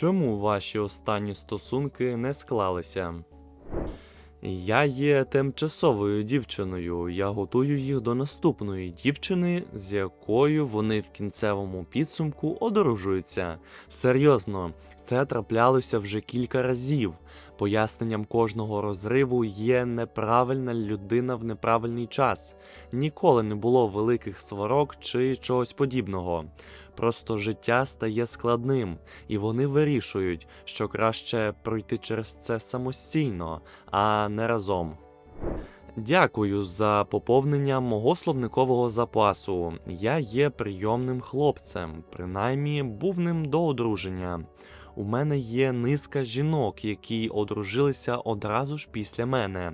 Чому ваші останні стосунки не склалися? Я є тимчасовою дівчиною. Я готую їх до наступної дівчини, з якою вони в кінцевому підсумку одружуються. Серйозно, це траплялося вже кілька разів. Поясненням кожного розриву є неправильна людина в неправильний час. Ніколи не було великих сварок чи чогось подібного. Просто життя стає складним, і вони вирішують, що краще пройти через це самостійно, а не разом. Дякую за поповнення мого словникового запасу. Я є прийомним хлопцем, принаймні був ним до одруження. У мене є низка жінок, які одружилися одразу ж після мене.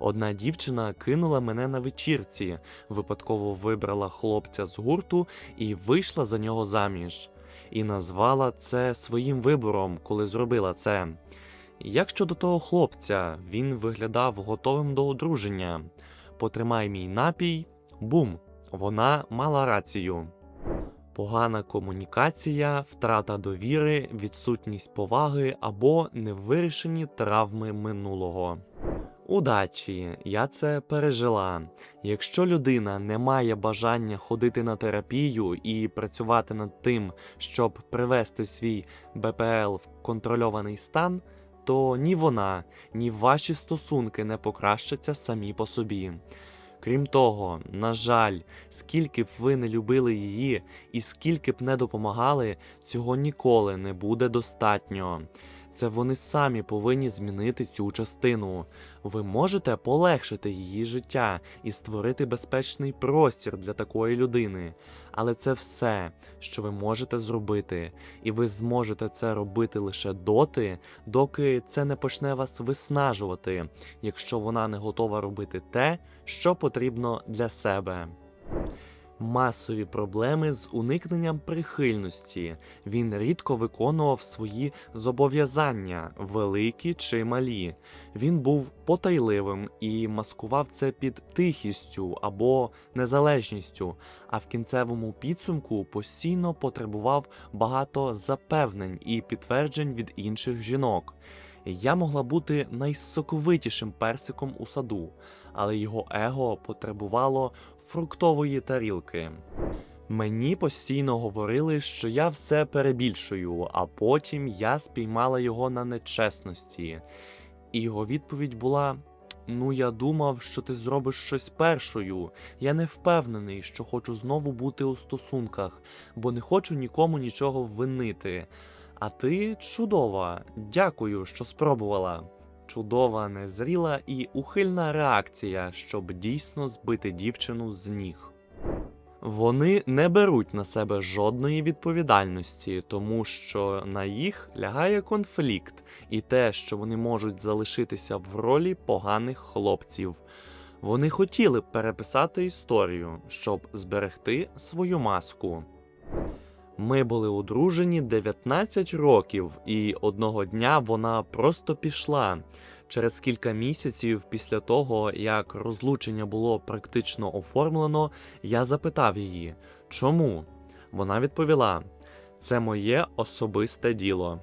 Одна дівчина кинула мене на вечірці, випадково вибрала хлопця з гурту і вийшла за нього заміж. І назвала це своїм вибором, коли зробила це. Як щодо того хлопця, він виглядав готовим до одруження. Потримай мій напій, бум, вона мала рацію. Погана комунікація, втрата довіри, відсутність поваги або невирішені травми минулого. Удачі, я це пережила. Якщо людина не має бажання ходити на терапію і працювати над тим, щоб привести свій БПЛ в контрольований стан, то ні вона, ні ваші стосунки не покращаться самі по собі. Крім того, на жаль, скільки б ви не любили її і скільки б не допомагали, цього ніколи не буде достатньо. Це вони самі повинні змінити цю частину. Ви можете полегшити її життя і створити безпечний простір для такої людини. Але це все, що ви можете зробити, і ви зможете це робити лише доти, доки це не почне вас виснажувати, якщо вона не готова робити те, що потрібно для себе. Масові проблеми з уникненням прихильності. Він рідко виконував свої зобов'язання, великі чи малі. Він був потайливим і маскував це під тихістю або незалежністю, а в кінцевому підсумку постійно потребував багато запевнень і підтверджень від інших жінок. Я могла бути найсоковитішим персиком у саду, але його его потребувало фруктової тарілки. Мені постійно говорили, що я все перебільшую, а потім я спіймала його на нечесності. І його відповідь була: Ну, я думав, що ти зробиш щось першою. Я не впевнений, що хочу знову бути у стосунках, бо не хочу нікому нічого винити. А ти чудова, дякую, що спробувала. Чудова, незріла і ухильна реакція, щоб дійсно збити дівчину з ніг. Вони не беруть на себе жодної відповідальності, тому що на їх лягає конфлікт і те, що вони можуть залишитися в ролі поганих хлопців. Вони хотіли б переписати історію, щоб зберегти свою маску. Ми були одружені 19 років, і одного дня вона просто пішла. Через кілька місяців після того, як розлучення було практично оформлено, я запитав її, чому? Вона відповіла: це моє особисте діло.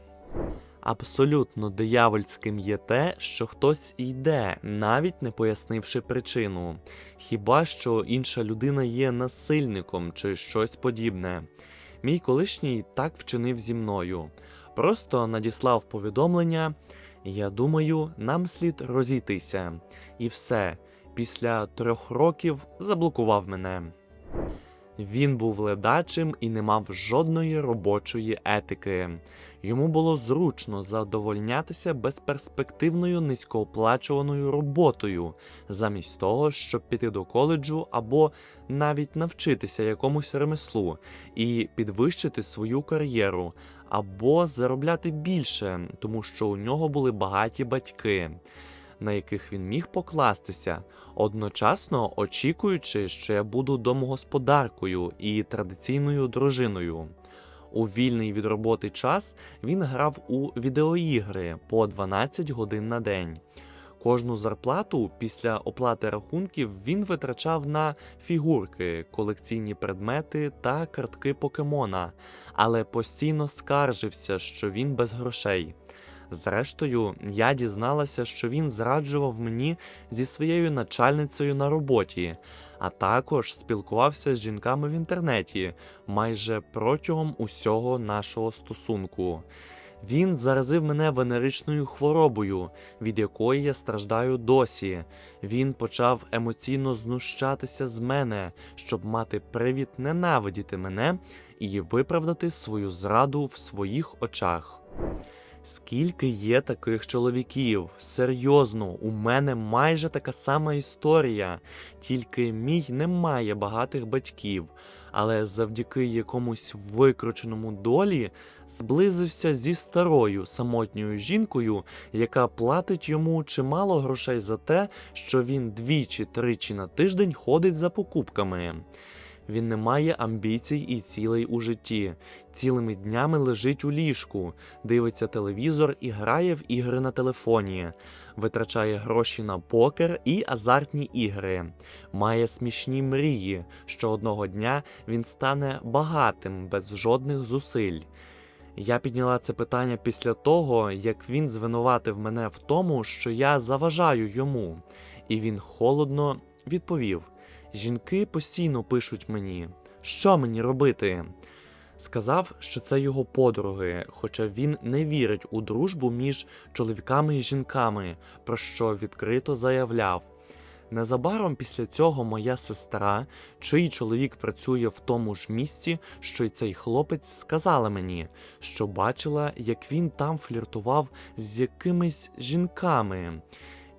Абсолютно диявольським є те, що хтось йде, навіть не пояснивши причину. Хіба що інша людина є насильником чи щось подібне. Мій колишній так вчинив зі мною. Просто надіслав повідомлення. Я думаю, нам слід розійтися. І все, після трьох років заблокував мене. Він був ледачим і не мав жодної робочої етики. Йому було зручно задовольнятися безперспективною низькооплачуваною роботою, замість того, щоб піти до коледжу або навіть навчитися якомусь ремеслу і підвищити свою кар'єру, або заробляти більше, тому що у нього були багаті батьки, на яких він міг покластися, одночасно очікуючи, що я буду домогосподаркою і традиційною дружиною. У вільний від роботи час він грав у відеоігри по 12 годин на день. Кожну зарплату після оплати рахунків він витрачав на фігурки, колекційні предмети та картки покемона, але постійно скаржився, що він без грошей. Зрештою, я дізналася, що він зраджував мені зі своєю начальницею на роботі, а також спілкувався з жінками в інтернеті майже протягом усього нашого стосунку. Він заразив мене венеричною хворобою, від якої я страждаю досі. Він почав емоційно знущатися з мене, щоб мати привід ненавидіти мене і виправдати свою зраду в своїх очах. Скільки є таких чоловіків? Серйозно, у мене майже така сама історія, тільки мій не має багатих батьків, але завдяки якомусь викрученому долі зблизився зі старою самотньою жінкою, яка платить йому чимало грошей за те, що він двічі-тричі на тиждень ходить за покупками. Він не має амбіцій і цілей у житті. Цілими днями лежить у ліжку, дивиться телевізор і грає в ігри на телефоні, витрачає гроші на покер і азартні ігри, має смішні мрії, що одного дня він стане багатим без жодних зусиль. Я підняла це питання після того, як він звинуватив мене в тому, що я заважаю йому, і він холодно відповів: Жінки постійно пишуть мені, що мені робити. Сказав, що це його подруги, хоча він не вірить у дружбу між чоловіками і жінками, про що відкрито заявляв. Незабаром після цього моя сестра, чий чоловік працює в тому ж місці, що й цей хлопець, сказала мені, що бачила, як він там фліртував з якимись жінками.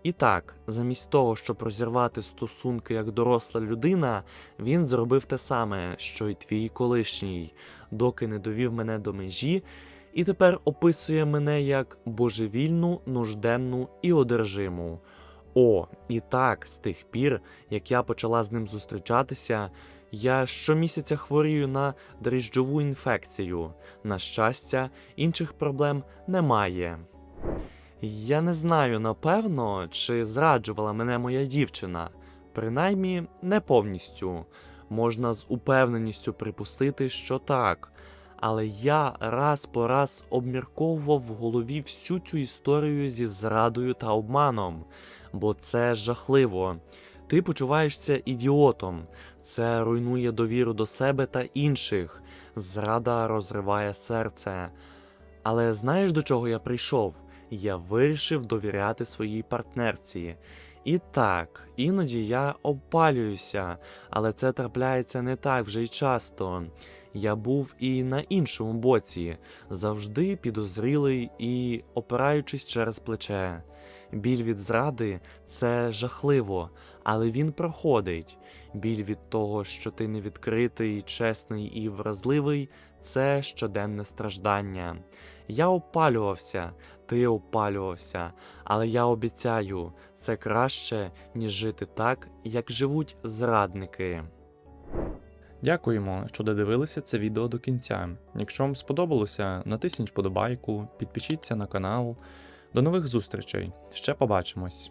І так, замість того, щоб розірвати стосунки як доросла людина, він зробив те саме, що й твій колишній, доки не довів мене до межі, і тепер описує мене як божевільну, нужденну і одержиму. О, і так, з тих пір, як я почала з ним зустрічатися, я щомісяця хворію на дріжджову інфекцію. На щастя, інших проблем немає. Я не знаю напевно, чи зраджувала мене моя дівчина, принаймні не повністю. Можна з упевненістю припустити, що так. Але я раз по раз обмірковував в голові всю цю історію зі зрадою та обманом, бо це жахливо. Ти почуваєшся ідіотом, це руйнує довіру до себе та інших. Зрада розриває серце. Але знаєш, до чого я прийшов? Я вирішив довіряти своїй партнерці. І так, іноді я обпалююся, але це трапляється не так вже й часто. Я був і на іншому боці, завжди підозрілий і опираючись через плече. Біль від зради це жахливо, але він проходить. Біль від того, що ти не відкритий, чесний і вразливий це щоденне страждання. Я опалювався, ти опалювався, але я обіцяю, це краще, ніж жити так, як живуть зрадники. Дякуємо, що додивилися це відео до кінця. Якщо вам сподобалося, натисніть вподобайку, підпишіться на канал. До нових зустрічей. Ще побачимось!